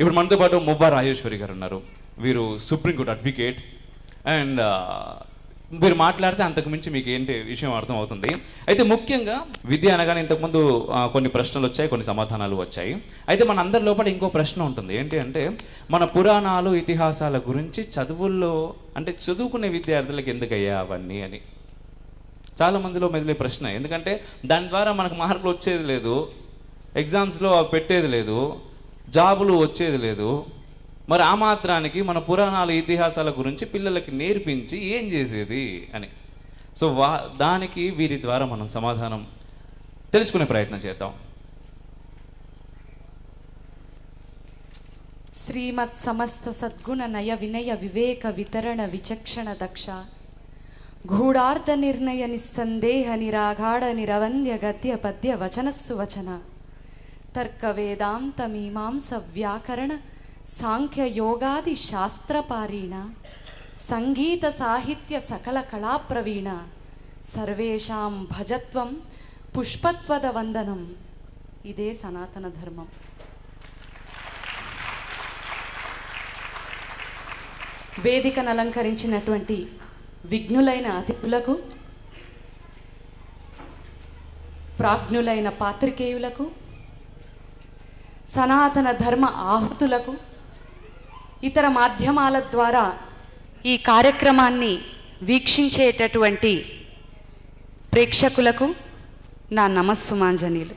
ఇప్పుడు మనతో పాటు మువ్వా రాజేశ్వరి గారు ఉన్నారు. వీరు సుప్రీంకోర్టు అడ్వకేట్ అండ్ మీరు మాట్లాడితే అంతకు మించి మీకు ఏంటి విషయం అర్థమవుతుంది. అయితే ముఖ్యంగా విద్య అనగానే ఇంతకుముందు కొన్ని ప్రశ్నలు వచ్చాయి కొన్ని సమాధానాలు వచ్చాయి. అయితే మన అందరి లోపల ఇంకో ప్రశ్న ఉంటుంది. ఏంటి అంటే మన పురాణాలు ఇతిహాసాల గురించి చదువుల్లో అంటే చదువుకునే విద్యార్థులకు ఎందుకయ్యా అవన్నీ అని. చాలా మందిలో మెదిలే ప్రశ్న. ఎందుకంటే దాని ద్వారా మనకు మార్కులు వచ్చేది లేదు. ఎగ్జామ్స్లో అవి పెట్టేది లేదు. జాబులు వచ్చేది లేదు. మరి ఆ మాత్రానికి మన పురాణాల ఇతిహాసాల గురించి పిల్లలకి నేర్పించి ఏం చేసేది అని. సో వా దానికి వీరి ద్వారా మనం సమాధానం తెలుసుకునే ప్రయత్నం చేద్దాం. శ్రీమత్ సమస్త సద్గుణ నయ వినయ వివేక వితరణ విచక్షణ దక్ష. గూఢార్థ నిర్ణయ నిస్సందేహ నిరాఘాడ నిరవంద్య గద్య పద్య వచనస్సు వచన. తర్క వేదాంత మీమాంస వ్యాకరణ సాంఖ్య యోగాది శాస్త్రపారీణ సంగీత సాహిత్య సకల కళాప్రవీణ సర్వేషాం భజత్వం పుష్పత్వద వందనం ఇదే సనాతన ధర్మం వేదికను అలంకరించినటువంటి విఘ్నులైన అతిథులకు ప్రాజ్ఞులైన పాత్రికేయులకు సనాతన ధర్మ ఆహుతులకు ఇతర మాధ్యమాల ద్వారా ఈ కార్యక్రమాన్ని వీక్షించేటటువంటి ప్రేక్షకులకు నా నమస్సుమాంజనీలు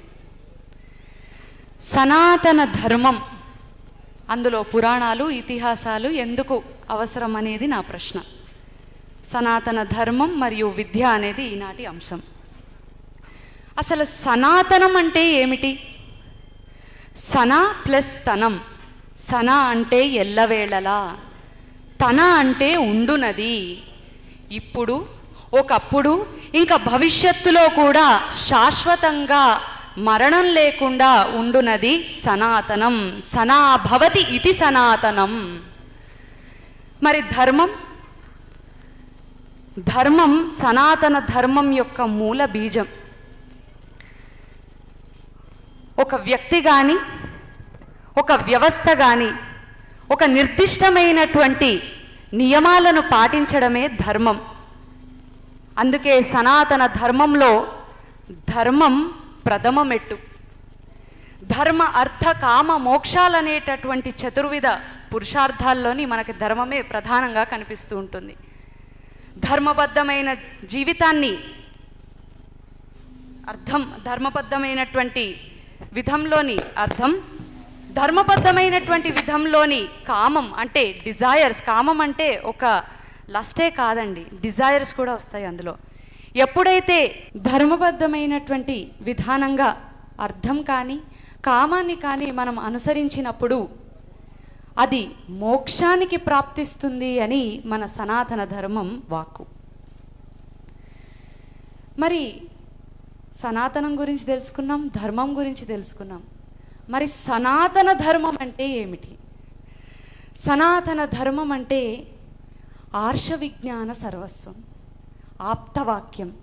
సనాతన ధర్మం అందులో పురాణాలు ఇతిహాసాలు ఎందుకు అవసరం అనేది నా ప్రశ్న. సనాతన ధర్మం మరియు విద్య అనేది ఈనాటి అంశం. అసలు సనాతనం అంటే ఏమిటి? సన ప్లస్ తనం. సన అంటే ఎల్లవేళలా. తన అంటే ఉండునది. ఇప్పుడు ఒకప్పుడు ఇంకా భవిష్యత్తులో కూడా శాశ్వతంగా మరణం లేకుండా ఉండునది సనాతనం. సనా భవతి ఇది సనాతనం. మరి ధర్మం? ధర్మం సనాతన ధర్మం యొక్క మూల బీజం. ఒక వ్యక్తి కానీ ఒక వ్యవస్థ కానీ ఒక నిర్దిష్టమైనటువంటి నియమాలను పాటించడమే ధర్మం. అందుకే సనాతన ధర్మంలో ధర్మం ప్రథమ మెట్టు ధర్మ అర్థ కామ మోక్షాలనేటటువంటి చతుర్విధ పురుషార్థాల్లోని మనకి ధర్మమే ప్రధానంగా కనిపిస్తూ ఉంటుంది. ధర్మబద్ధమైన జీవితాన్ని అర్థం ధర్మబద్ధమైనటువంటి విధంలోని అర్థం ధర్మబద్ధమైనటువంటి విధంలోని కామం అంటే డిజైర్స్ కామం అంటే ఒక లస్టే కాదండి డిజైర్స్ కూడా వస్తాయి అందులో. ఎప్పుడైతే ధర్మబద్ధమైనటువంటి విధానంగా అర్థం కానీ కామాన్ని కానీ మనం అనుసరించినప్పుడు అది మోక్షానికి ప్రాప్తిస్తుంది అని మన సనాతన ధర్మం వాక్కు. మరి సనాతనం గురించి తెలుసుకున్నాం ధర్మం గురించి తెలుసుకున్నాం. మరి సనాతన ధర్మం అంటే ఏమిటి? సనాతన ధర్మం అంటే ఆర్ష విజ్ఞాన సర్వస్వం ఆప్తవాక్యం.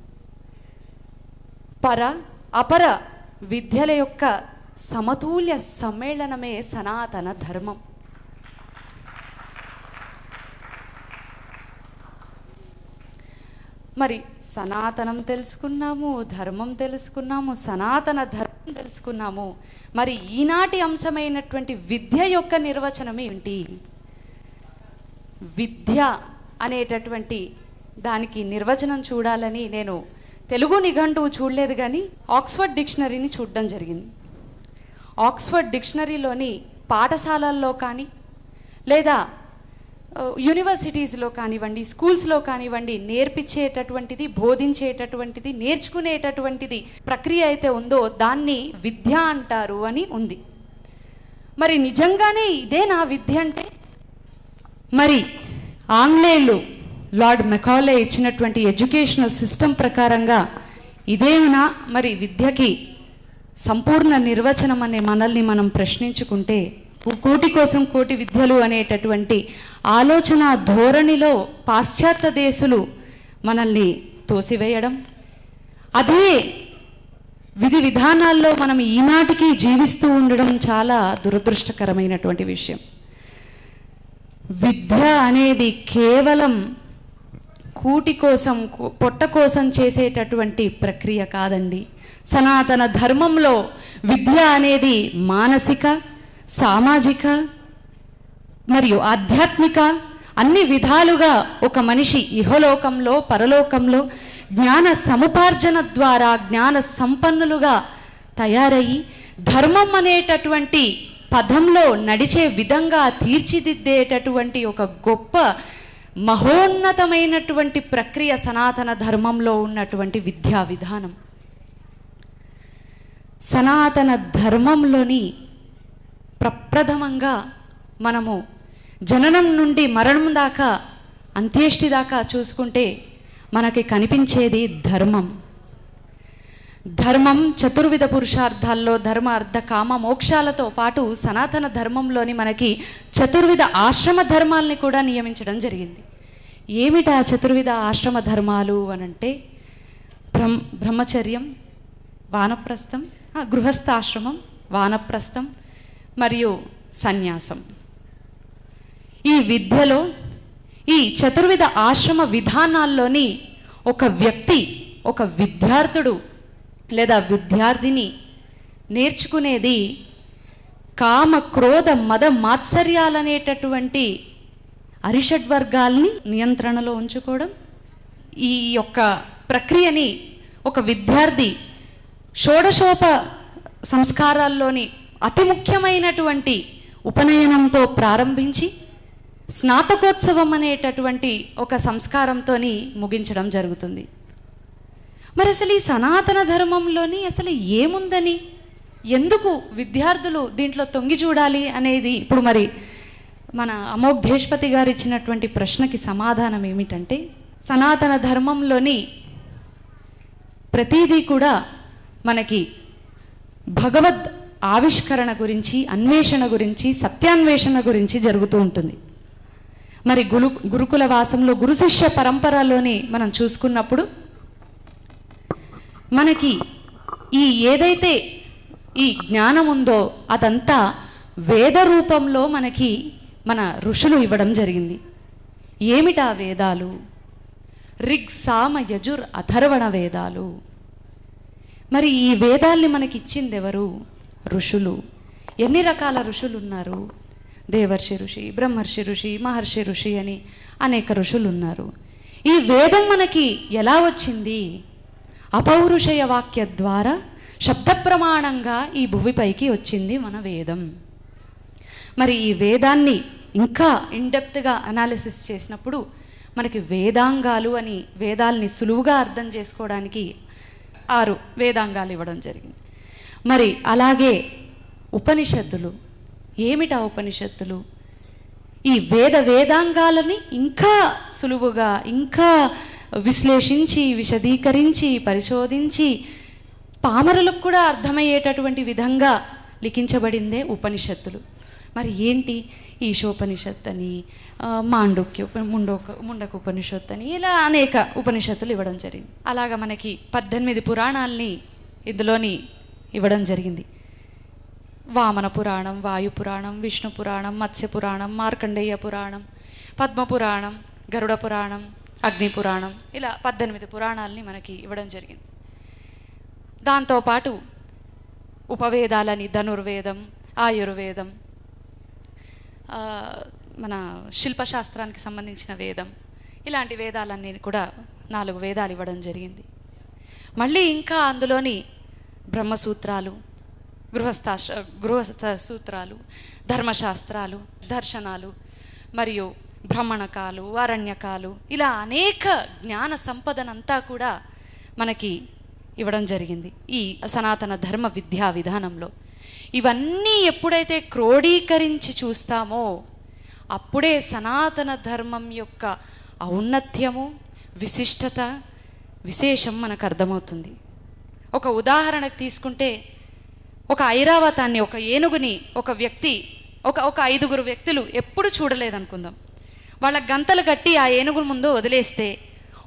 పర అపర విద్యల యొక్క సమతుల్య సమ్మేళనమే సనాతన ధర్మం. మరి సనాతనం తెలుసుకున్నాము ధర్మం తెలుసుకున్నాము సనాతన ధర్మం తెలుసుకున్నాము. మరి ఈనాటి అంశమైనటువంటి విద్య యొక్క నిర్వచనం ఏమిటి విద్య అనేటటువంటి దానికి నిర్వచనం చూడాలని నేను తెలుగు నిఘంటువు చూడలేదు కానీ ఆక్స్ఫర్డ్ డిక్షనరీని చూడడం జరిగింది. ఆక్స్ఫర్డ్ డిక్షనరీలోని పాఠశాలల్లో కానీ లేదా యూనివర్సిటీస్లో కానివ్వండి స్కూల్స్లో కానివ్వండి నేర్పించేటటువంటిది బోధించేటటువంటిది నేర్చుకునేటటువంటిది ప్రక్రియ అయితే ఉందో దాన్ని విద్య అంటారు అని ఉంది. మరి నిజంగానే ఇదే నా విద్య అంటే? మరి ఆంగ్లేయులు లార్డ్ మెకాలే ఇచ్చినటువంటి ఎడ్యుకేషనల్ సిస్టమ్ ప్రకారంగా ఇదేనా? మరి విద్యకి సంపూర్ణ నిర్వచనం అనే మనల్ని మనం ప్రశ్నించుకుంటే కోటి కోసం కోటి విద్యలు అనేటటువంటి ఆలోచన ధోరణిలో పాశ్చాత్య దేశులు మనల్ని తోసివేయడం అదే విధి విధానాల్లో మనం ఈనాటికి జీవిస్తూ ఉండడం చాలా దురదృష్టకరమైనటువంటి విషయం. విద్య అనేది కేవలం కూటి కోసం పొట్ట కోసం చేసేటటువంటి ప్రక్రియ కాదండి. సనాతన ధర్మంలో విద్య అనేది మానసిక సామాజిక మరియు ఆధ్యాత్మిక అన్ని విధాలుగా ఒక మనిషి ఇహలోకంలో పరలోకంలో జ్ఞాన సముపార్జన ద్వారా జ్ఞాన సంపన్నులుగా తయారయ్యి ధర్మం అనేటటువంటి పదంలో నడిచే విధంగా తీర్చిదిద్దేటటువంటి ఒక గొప్ప మహోన్నతమైనటువంటి ప్రక్రియ సనాతన ధర్మంలో ఉన్నటువంటి విద్యా విధానం. సనాతన ధర్మంలోని ప్రప్రథమంగా మనము జననం నుండి మరణం దాకా అంత్యేష్టి దాకా చూసుకుంటే మనకి కనిపించేది ధర్మం. ధర్మం చతుర్విధ పురుషార్థాల్లో ధర్మ అర్థ కామ మోక్షాలతో పాటు సనాతన ధర్మంలోని మనకి చతుర్విధ ఆశ్రమ ధర్మాల్ని కూడా నియమించడం జరిగింది. ఏమిటా చతుర్విధ ఆశ్రమ ధర్మాలు అనంటే? బ్రహ్మ బ్రహ్మచర్యం వానప్రస్థం గృహస్థాశ్రమం వానప్రస్థం మరియు సన్యాసం. ఈ విద్యలో ఈ చతుర్విధ ఆశ్రమ విధానాల్లోని ఒక వ్యక్తి ఒక విద్యార్థుడు లేదా విద్యార్థిని నేర్చుకునేది కామ క్రోధ మద మాత్సర్యాలనేటటువంటి అరిషడ్ వర్గాల్ని నియంత్రణలో ఉంచుకోవడం ఈ యొక్క ప్రక్రియని ఒక విద్యార్థి షోడశోప సంస్కారాల్లోని అతి ముఖ్యమైనటువంటి ఉపనయనంతో ప్రారంభించి స్నాతకోత్సవం అనేటటువంటి ఒక సంస్కారంతో ముగించడం జరుగుతుంది. మరి అసలు ఈ సనాతన ధర్మంలోని అసలు ఏముందని? ఎందుకు విద్యార్థులు దీంట్లో తొంగి చూడాలి అనేది ఇప్పుడు మరి మన అమోఘ్ దేశ్పతి గారు ఇచ్చినటువంటి ప్రశ్నకి సమాధానం ఏమిటంటే సనాతన ధర్మంలోని ప్రతిదీ కూడా మనకి భగవద్ ఆవిష్కరణ గురించి అన్వేషణ గురించి సత్యాన్వేషణ గురించి జరుగుతూ ఉంటుంది. మరి గురు గురుకుల వాసంలో గురు శిష్య పరంపరలోని మనం చూసుకున్నప్పుడు మనకి ఈ ఏదైతే ఈ జ్ఞానం ఉందో అదంతా వేద రూపంలో మనకి మన ఋషులు ఇవ్వడం జరిగింది. ఏమిటా వేదాలు? రిగ్ సామ యజుర్ అథర్వణ వేదాలు. మరి ఈ వేదాల్ని మనకి ఇచ్చింది ఎవరు ఋషులు. ఎన్ని రకాల ఋషులు ఉన్నారు దేవర్షి ఋషి బ్రహ్మర్షి ఋషి మహర్షి ఋషి అని అనేక ఋషులు ఉన్నారు ఈ వేదం మనకి ఎలా వచ్చింది? అపౌరుషయ వాక్య ద్వారా శబ్ద ప్రమాణంగా ఈ భూమిపైకి వచ్చింది మన వేదం. మరి ఈ వేదాన్ని ఇంకా ఇన్డెప్త్గా అనాలిసిస్ చేసినప్పుడు మనకి వేదాంగాలు అని వేదాల్ని సులువుగా అర్థం చేసుకోవడానికి ఆరు వేదాంగాలు ఇవ్వడం జరిగింది. మరి అలాగే ఉపనిషత్తులు. ఏమిటా ఉపనిషత్తులు? ఈ వేద వేదాంగాలని ఇంకా సులువుగా ఇంకా విశ్లేషించి విశదీకరించి పరిశోధించి పామరులకు కూడా అర్థమయ్యేటటువంటి విధంగా లిఖించబడిందే ఉపనిషత్తులు. మరి ఏంటి ఈశోపనిషత్ అని మాండుక్య ఉప- ముండోక ముండక ఉపనిషత్ అని ఇలా అనేక ఉపనిషత్తులు ఇవ్వడం జరిగింది. అలాగా మనకి పద్దెనిమిది పురాణాల్ని ఇందులోని ఇవ్వడం జరిగింది. వామన పురాణం వాయు పురాణం విష్ణు పురాణం మత్స్య పురాణం మార్కండేయ పురాణం పద్మ పురాణం గరుడ పురాణం అగ్ని పురాణం ఇలా పద్దెనిమిది పురాణాలని మనకి ఇవ్వడం జరిగింది. దాంతోపాటు ఉపవేదాలని ధనుర్వేదం ఆయుర్వేదం మన శిల్పశాస్త్రానికి సంబంధించిన వేదం ఇలాంటి వేదాలన్నీ కూడా నాలుగు వేదాలు ఇవ్వడం జరిగింది. మళ్ళీ ఇంకా అందులోని బ్రహ్మసూత్రాలు గృహస్థాశ గృహస్థ సూత్రాలు ధర్మశాస్త్రాలు దర్శనాలు మరియు బ్రహ్మణకాలు అరణ్యకాలు ఇలా అనేక జ్ఞాన సంపదనంతా కూడా మనకి ఇవ్వడం జరిగింది ఈ సనాతన ధర్మ విద్యా విధానంలో. ఇవన్నీ ఎప్పుడైతే క్రోడీకరించి చూస్తామో అప్పుడే సనాతన ధర్మం యొక్క ఔన్నత్యము విశిష్టత విశేషం మనకు అర్థమవుతుంది. ఒక ఉదాహరణకు తీసుకుంటే ఒక ఐరావతాన్ని ఒక ఏనుగుని ఒక వ్యక్తి ఒక ఒక ఐదుగురు వ్యక్తులు ఎప్పుడు చూడలేదనుకుందాం. వాళ్ళ గంతలు కట్టి ఆ ఏనుగుల ముందు వదిలేస్తే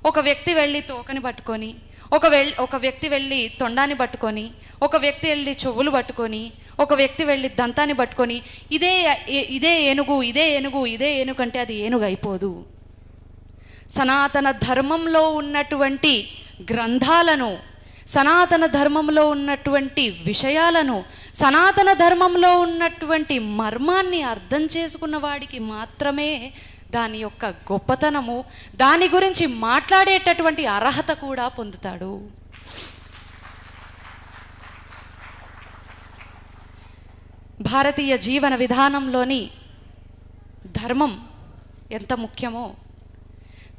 ఒక వ్యక్తి వెళ్ళి తోకని పట్టుకొని ఒక వెళ్ ఒక వ్యక్తి వెళ్ళి తొండాన్ని పట్టుకొని ఒక వ్యక్తి వెళ్ళి చెవులు పట్టుకొని ఒక వ్యక్తి వెళ్ళి దంతాన్ని పట్టుకొని ఇదే ఇదే ఏనుగు ఇదే ఏనుగు ఇదే ఏనుగు అంటే అది ఏనుగు అయిపోదు. సనాతన ధర్మంలో ఉన్నటువంటి గ్రంథాలను సనాతన ధర్మంలో ఉన్నటువంటి విషయాలను సనాతన ధర్మంలో ఉన్నటువంటి మర్మాన్ని అర్థం చేసుకున్న వాడికి మాత్రమే దాని యొక్క గొప్పతనము దాని గురించి మాట్లాడేటటువంటి అర్హత కూడా పొందుతాడు. భారతీయ జీవన విధానంలోని ధర్మం ఎంత ముఖ్యమో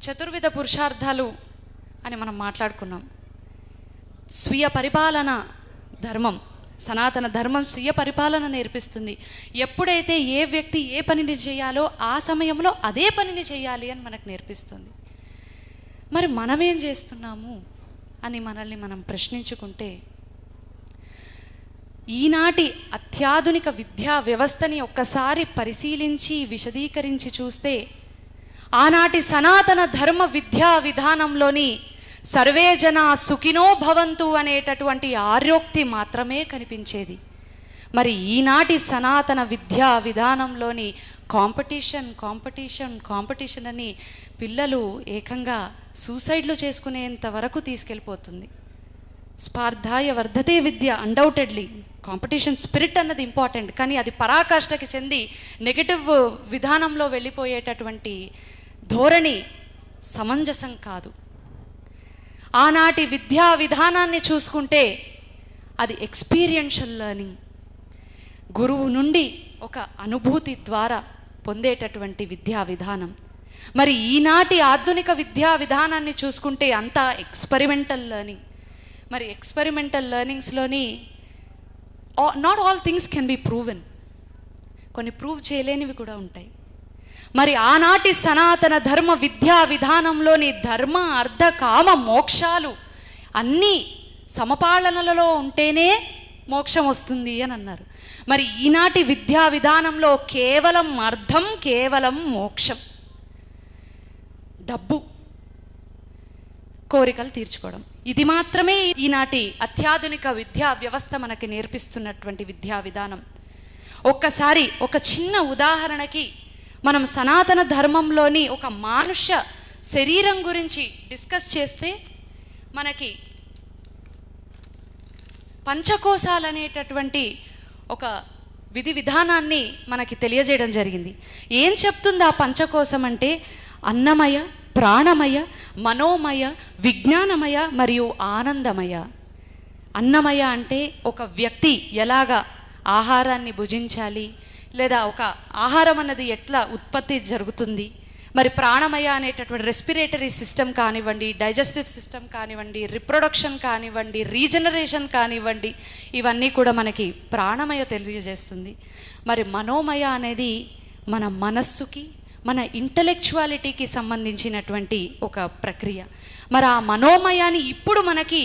చతుర్విధ పురుషార్థాలు అని మనం మాట్లాడుకున్నాం. స్వీయ పరిపాలన ధర్మం సనాతన ధర్మం స్వీయ పరిపాలన నేర్పిస్తుంది. ఎప్పుడైతే ఏ వ్యక్తి ఏ పనిని చేయాలో ఆ సమయంలో అదే పనిని చేయాలి అని మనకు నేర్పిస్తుంది. మరి మనమేం చేస్తున్నాము అని మనల్ని మనం ప్రశ్నించుకుంటే ఈనాటి అత్యాధునిక విద్యా వ్యవస్థని ఒక్కసారి పరిశీలించి విశదీకరించి చూస్తే ఆనాటి సనాతన ధర్మ విద్యా విధానంలోని సర్వే జన సుఖినో భవంతు అనేటటువంటి ఆర్యోక్తి మాత్రమే కనిపించేది. మరి ఈనాటి సనాతన విద్యా విధానంలోని కాంపిటీషన్ కాంపిటీషన్ కాంపిటీషన్ అని పిల్లలు ఏకంగా సూసైడ్లు చేసుకునేంత వరకు తీసుకెళ్ళిపోతుంది. స్పార్థాయ వర్ధతే విద్య అన్డౌటెడ్లీ కాంపిటీషన్ స్పిరిట్ అన్నది ఇంపార్టెంట్ కానీ అది పరాకాష్ఠకి చెంది నెగటివ్ విధానంలో వెళ్ళిపోయేటటువంటి ధోరణి సమంజసం కాదు. ఆనాటి విద్యా విధానాన్ని చూసుకుంటే అది ఎక్స్పీరియన్షియల్ లెర్నింగ్. గురువు నుండి ఒక అనుభూతి ద్వారా పొందేటటువంటి విద్యా విధానం. మరి ఈనాటి ఆధునిక విద్యా విధానాన్ని చూసుకుంటే అంతా ఎక్స్పెరిమెంటల్ లెర్నింగ్. మరి experimental లెర్నింగ్స్లోని not all things can be proven కొన్ని ప్రూవ్ చేయలేనివి కూడా ఉంటాయి. మరి ఆనాటి సనాతన ధర్మ విద్యా విధానంలోని ధర్మ అర్ధ కామ మోక్షాలు అన్నీ సమపాలనలలో ఉంటేనే మోక్షం వస్తుంది అని అన్నారు. మరి ఈనాటి విద్యా విధానంలో కేవలం అర్థం కేవలం మోక్షం. డబ్బు కోరికలు తీర్చుకోవడం. ఇది మాత్రమే ఈనాటి అత్యాధునిక విద్యా వ్యవస్థ మనకి నేర్పిస్తున్నటువంటి విద్యా విధానం. ఒక్కసారి ఒక చిన్న ఉదాహరణకి మనం సనాతన ధర్మంలోని ఒక మానుష్య శరీరం గురించి డిస్కస్ చేస్తే మనకి పంచకోశాలు అనేటటువంటి ఒక విధి విధానాన్ని మనకి తెలియజేయడం జరిగింది. ఏం చెప్తుంది ఆ పంచకోశం అంటే? అన్నమయ ప్రాణమయ మనోమయ విజ్ఞానమయ మరియు ఆనందమయ. అన్నమయ అంటే ఒక వ్యక్తి ఎలాగా ఆహారాన్ని భుజించాలి? లేదా ఒక ఆహారం అన్నది ఎట్లా ఉత్పత్తి జరుగుతుంది? మరి ప్రాణమయ అనేటటువంటి రెస్పిరేటరీ సిస్టమ్ కానివ్వండి డైజెస్టివ్ సిస్టమ్ కానివ్వండి రిప్రొడక్షన్ కానివ్వండి రీజనరేషన్ కానివ్వండి ఇవన్నీ కూడా మనకి ప్రాణమయ తెలియజేస్తుంది. మరి మనోమయ అనేది మన మనస్సుకి మన ఇంటలెక్చువాలిటీకి సంబంధించినటువంటి ఒక ప్రక్రియ. మరి ఆ మనోమయాన్ని ఇప్పుడు మనకి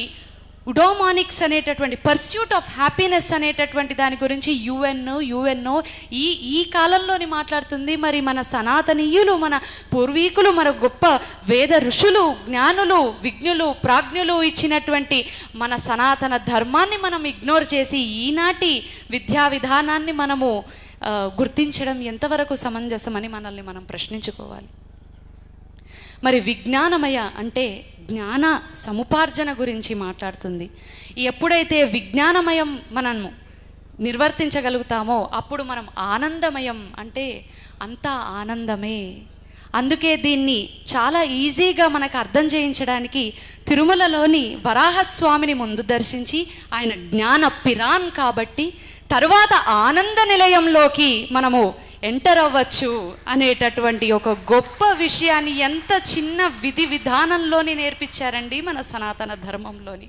ఉడోమానిక్స్ అనేటటువంటి పర్స్యూట్ ఆఫ్ హ్యాపీనెస్ అనేటటువంటి దాని గురించి యుఎన్ యుఎన్ఓ ఈ ఈ కాలంలోని మాట్లాడుతుంది. మరి మన సనాతనీయులు మన పూర్వీకులు మన గొప్ప వేద ఋషులు జ్ఞానులు విజ్ఞులు ప్రాజ్ఞులు ఇచ్చినటువంటి మన సనాతన ధర్మాన్ని మనం ఇగ్నోర్ చేసి ఈనాటి విద్యా విధానాన్ని మనము గుర్తించడం ఎంతవరకు సమంజసమని మనల్ని మనం ప్రశ్నించుకోవాలి. మరి విజ్ఞానమయ అంటే జ్ఞాన సముపార్జన గురించి మాట్లాడుతుంది. ఎప్పుడైతే విజ్ఞానమయం మనము నిర్వర్తించగలుగుతామో అప్పుడు మనం ఆనందమయం అంటే అంతా ఆనందమే. అందుకే దీన్ని చాలా ఈజీగా మనకు అర్థం చేయించడానికి తిరుమలలోని వరాహస్వామిని ముందు దర్శించి ఆయన జ్ఞాన పిరాన్ కాబట్టి తరువాత ఆనంద నిలయంలోకి మనము ఎంటర్ అవ్వచ్చు అనేటటువంటి ఒక గొప్ప విషయాన్ని ఎంత చిన్న విధి విధానంలోని నేర్పించారండి మన సనాతన ధర్మంలోని.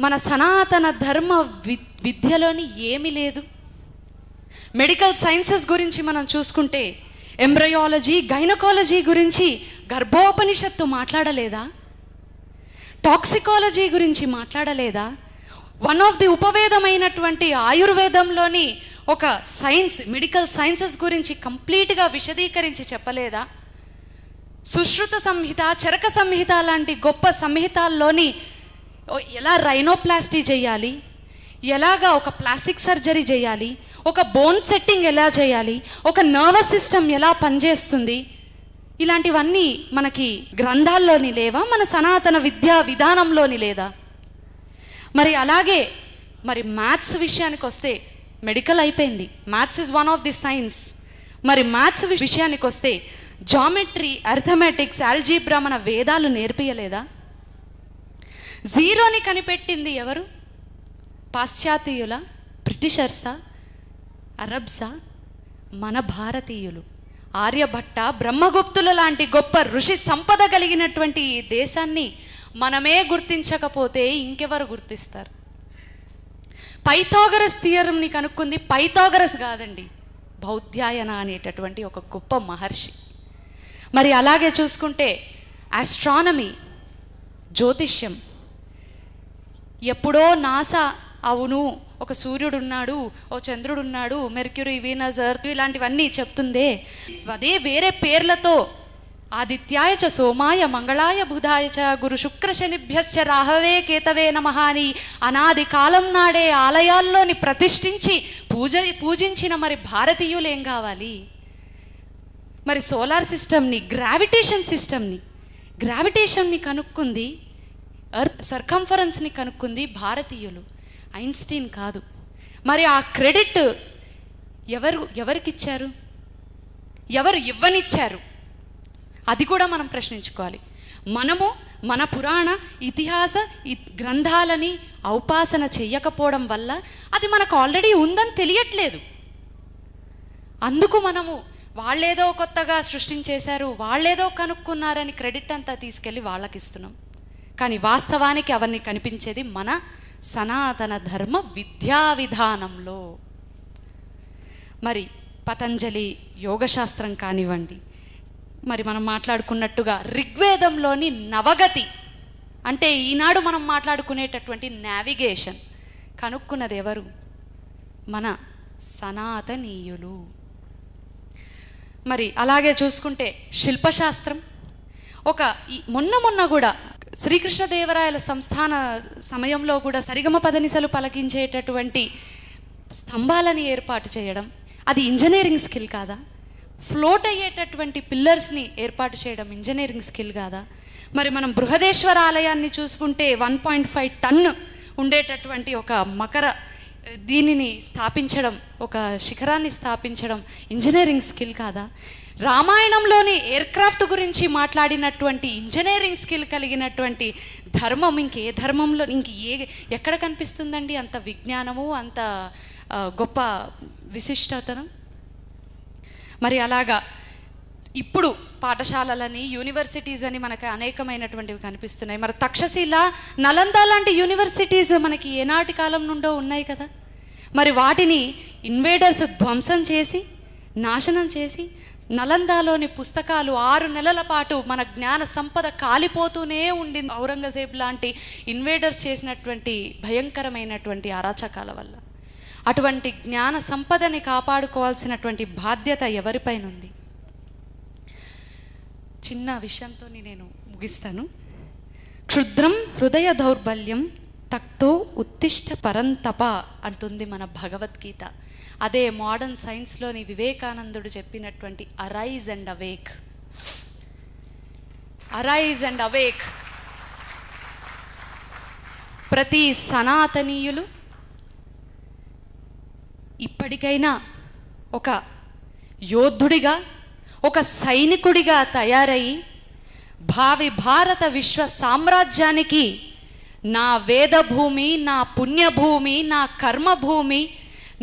మన సనాతన ధర్మ వి విద్యలోని ఏమి లేదు. మెడికల్ సైన్సెస్ గురించి మనం చూసుకుంటే ఎంబ్రయాలజీ గైనకాలజీ గురించి గర్భోపనిషత్తు మాట్లాడలేదా? టాక్సికాలజీ గురించి మాట్లాడలేదా? వన్ ఆఫ్ ది ఉపవేదమైనటువంటి ఆయుర్వేదంలోని ఒక సైన్స్ మెడికల్ సైన్సెస్ గురించి కంప్లీట్గా విశదీకరించి చెప్పలేదా? సుశ్రుత సంహిత చరక సంహిత లాంటి గొప్ప సంహితాల్లోని ఎలా రైనోప్లాస్టీ చేయాలి? ఎలాగా ఒక ప్లాస్టిక్ సర్జరీ చేయాలి? ఒక బోన్ సెట్టింగ్ ఎలా చేయాలి? ఒక నర్వస్ సిస్టమ్ ఎలా పనిచేస్తుంది? ఇలాంటివన్నీ మనకి గ్రంథాల్లోని లేవా? మన సనాతన విద్యా విధానంలోని లేదా? మరి అలాగే మరి మ్యాథ్స్ విషయానికి వస్తే మెడికల్ అయిపోయింది. Maths is one of the science మరి మ్యాథ్స్ విషయానికి వస్తే జామెట్రీ అర్థమెటిక్స్ ఆల్జీబ్రా మన వేదాలు నేర్పియలేదా? జీరోని కనిపెట్టింది ఎవరు? పాశ్చాత్యుల బ్రిటిషర్సా? అరబ్సా? మన భారతీయులు. ఆర్యభట్ట బ్రహ్మగుప్తుల లాంటి గొప్ప ఋషి సంపద కలిగినటువంటి ఈ దేశాన్ని మనమే గుర్తించకపోతే ఇంకెవరు గుర్తిస్తారు? పైథాగరస్ థియరంని కనుక్కుంది పైథాగరస్ కాదండి. బౌద్ధ్యాయన అనేటటువంటి ఒక గొప్ప మహర్షి. మరి అలాగే చూసుకుంటే ఆస్ట్రానమీ జ్యోతిష్యం. ఎప్పుడో నాసా అవును ఒక సూర్యుడు ఉన్నాడు ఓ చంద్రుడు ఉన్నాడు మెర్క్యూరీ వీనస్ ఎర్త్ ఇలాంటివన్నీ చెప్తుందే. అదే వేరే పేర్లతో ఆదిత్యాయ చ సోమాయ మంగళాయ బుధాయ చ గురు శుక్ర శనిభ్యశ్చ రాహవే కేతవే నమః అని అనాది కాలం నాడే ఆలయాల్లోని ప్రతిష్ఠించి పూజ పూజించిన మరి భారతీయులు ఏం కావాలి? మరి సోలార్ సిస్టమ్ని గ్రావిటేషన్ సిస్టమ్ని గ్రావిటేషన్ని కనుక్కుంది ఎర్త్ సర్కంఫరెన్స్ని కనుక్కుంది భారతీయులు. ఐన్స్టీన్ కాదు. మరి ఆ క్రెడిట్ ఎవరు ఎవరికిచ్చారు? ఎవరు ఇవ్వనిచ్చారు? అది కూడా మనం ప్రశ్నించుకోవాలి. మనము మన పురాణ ఇతిహాస ఇ- గ్రంథాలని ఔపాసన చెయ్యకపోవడం వల్ల అది మనకు ఆల్రెడీ ఉందని తెలియట్లేదు. అందుకు మనము వాళ్ళేదో కొత్తగా సృష్టించేశారు వాళ్ళేదో కనుక్కున్నారని క్రెడిట్ అంతా తీసుకెళ్ళి వాళ్ళకి ఇస్తున్నాం కానీ వాస్తవానికి అవన్నీ కనిపించేది మన సనాతన ధర్మ విద్యా విధానంలో. మరి పతంజలి యోగశాస్త్రం కానివ్వండి మరి మనం మాట్లాడుకున్నట్టుగా ఋగ్వేదంలోని నవగతి అంటే ఈనాడు మనం మాట్లాడుకునేటటువంటి నావిగేషన్ కనుక్కున్నది ఎవరు మన సనాతనీయులు. మరి అలాగే చూసుకుంటే శిల్పశాస్త్రం ఒక ఈ- మొన్న మొన్న కూడా శ్రీకృష్ణదేవరాయల సంస్థాన సమయంలో కూడా సరిగమ పదనిసలు పలకించేటటువంటి స్తంభాలని ఏర్పాటు చేయడం అది ఇంజనీరింగ్ స్కిల్ కాదా? ఫ్లోట్ అయ్యేటటువంటి పిల్లర్స్ని ఏర్పాటు చేయడం ఇంజనీరింగ్ స్కిల్ కాదా? మరి మనం బృహదేశ్వర ఆలయాన్ని చూసుకుంటే వన్ పాయింట్ ఫైవ్ టన్ ఉండేటటువంటి ఒక మకర దీనిని స్థాపించడం ఒక శిఖరాన్ని స్థాపించడం ఇంజనీరింగ్ స్కిల్ కాదా? రామాయణంలోని ఎయిర్క్రాఫ్ట్ గురించి మాట్లాడినటువంటి ఇంజనీరింగ్ స్కిల్ కలిగినటువంటి ధర్మం ఇంకే ధర్మంలో ఇంక ఏ ఎక్కడ కనిపిస్తుందండి? అంత విజ్ఞానము అంత గొప్ప విశిష్టతను? మరి అలాగా ఇప్పుడు పాఠశాలలని యూనివర్సిటీస్ అని మనకి అనేకమైనటువంటివి కనిపిస్తున్నాయి. మరి తక్షశీల నలంద లాంటి యూనివర్సిటీస్ మనకి ఏనాటి కాలం నుండో ఉన్నాయి కదా? మరి వాటిని ఇన్వేడర్స్ ధ్వంసం చేసి నాశనం చేసి నలందాలోని పుస్తకాలు ఆరు నెలల పాటు మన జ్ఞాన సంపద కాలిపోతూనే ఉండింది. ఔరంగజేబ్ లాంటి ఇన్వేడర్స్ చేసినటువంటి భయంకరమైనటువంటి అరాచకాల వల్ల. అటువంటి జ్ఞాన సంపదని కాపాడుకోవాల్సినటువంటి బాధ్యత ఎవరిపైన ఉంది చిన్న విషయంతో నేను ముగిస్తాను. క్షుద్రం హృదయ దౌర్బల్యం తక్తో ఉత్తిష్ట పరంతప అంటుంది మన భగవద్గీత. అదే మోడర్న్ సైన్స్లోని వివేకానందుడు చెప్పినటువంటి arise and awake arise and awake ప్రతి సనాతనీయులు ఇప్పటికైనా ఒక యోధుడిగా ఒక సైనికుడిగా తయారయ్యి భావి భారత విశ్వ సామ్రాజ్యానికి నా వేదభూమి నా పుణ్యభూమి నా కర్మభూమి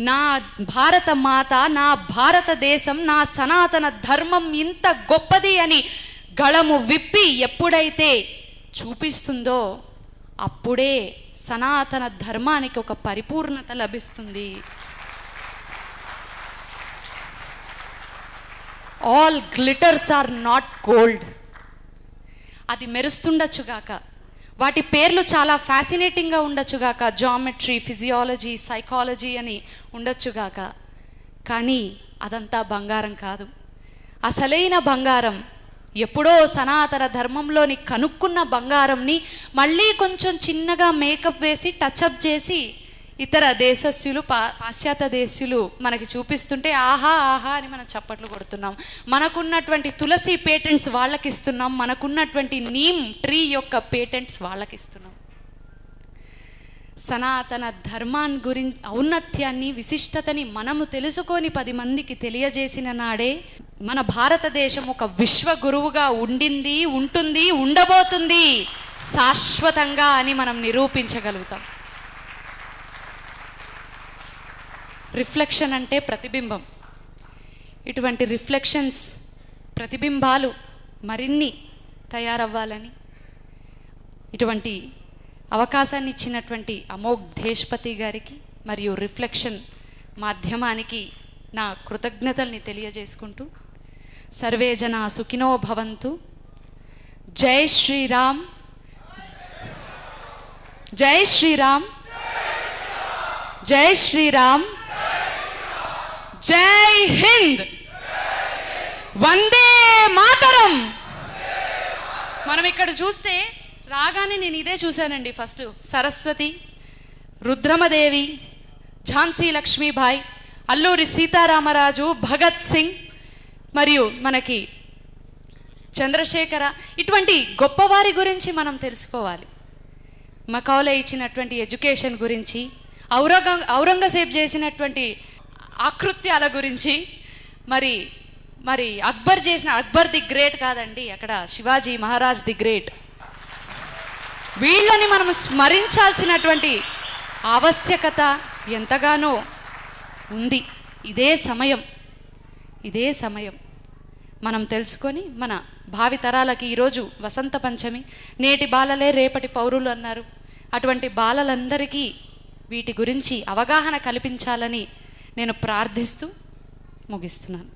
నా భారత మాత నా భారతదేశం నా సనాతన ధర్మం ఇంత గొప్పది అని గళము విప్పి ఎప్పుడైతే చూపిస్తుందో అప్పుడే సనాతన ధర్మానికి ఒక పరిపూర్ణత లభిస్తుంది. All glitters are not gold అది మెరుస్తుండొచ్చుగాక వాటి పేర్లు చాలా ఫ్యాసినేటింగ్గా ఉండొచ్చుగాక జామెట్రీ ఫిజియాలజీ సైకాలజీ అని ఉండొచ్చుగాక కానీ అదంతా బంగారం కాదు. అసలైన బంగారం ఎప్పుడో సనాతన ధర్మంలోని కనుక్కున్న బంగారంని మళ్ళీ కొంచెం చిన్నగా మేకప్ వేసి టచ్అప్ చేసి ఇతర దేశస్యులు పా పాశ్చాత్య దేశీయులు మనకి చూపిస్తుంటే ఆహా ఆహా అని మనం చప్పట్లు కొడుతున్నాం. మనకున్నటువంటి తులసి పేటెంట్స్ వాళ్ళకి ఇస్తున్నాం మనకున్నటువంటి నీమ్ ట్రీ యొక్క పేటెంట్స్ వాళ్ళకి ఇస్తున్నాం సనాతన ధర్మాన్ గురించి ఔన్నత్యాన్ని విశిష్టతని మనము తెలుసుకొని పది మందికి తెలియజేసిన నాడే మన భారతదేశం ఒక విశ్వగురువుగా ఉండింది ఉంటుంది ఉండబోతుంది శాశ్వతంగా అని మనం నిరూపించగలుగుతాం. రిఫ్లెక్షన్ అంటే ప్రతిబింబం. ఇటువంటి రిఫ్లెక్షన్స్ ప్రతిబింబాలు మరిన్ని తయారవ్వాలని ఇటువంటి అవకాశాన్ని ఇచ్చినటువంటి అమోఘ్ దేశ్పతి గారికి మరియు రిఫ్లెక్షన్ మాధ్యమానికి నా కృతజ్ఞతల్ని తెలియజేసుకుంటూ సర్వే జన సుఖినో భవంతు. జై శ్రీరామ్. జై శ్రీరామ్. జై శ్రీరామ్. జై హింద్. వందే మాతరం. మనం ఇక్కడ చూస్తే రాగానే నేను ఇదే చూశానండి ఫస్ట్. సరస్వతి రుద్రమదేవి ఝాన్సీ లక్ష్మీబాయి అల్లూరి సీతారామరాజు భగత్ సింగ్ మరియు మనకి చంద్రశేఖర. ఇటువంటి గొప్పవారి గురించి మనం తెలుసుకోవాలి. మకౌలే ఇచ్చినటువంటి ఎడ్యుకేషన్ గురించి ఔరంగ ఔరంగజేబ్ చేసినటువంటి ఆకృత్యాల గురించి. మరి మరి అక్బర్ చేసిన అక్బర్ ది గ్రేట్ కాదండి అక్కడ శివాజీ మహారాజ్ ది గ్రేట్. వీళ్ళని మనం స్మరించాల్సినటువంటి ఆవశ్యకత ఎంతగానో ఉంది. ఇదే సమయం. ఇదే సమయం. మనం తెలుసుకొని మన భావితరాలకి ఈరోజు వసంత పంచమి నేటి బాలలే రేపటి పౌరులు అన్నారు. అటువంటి బాలలందరికీ వీటి గురించి అవగాహన కల్పించాలని నేను ప్రార్థిస్తూ ముగిస్తున్నాను.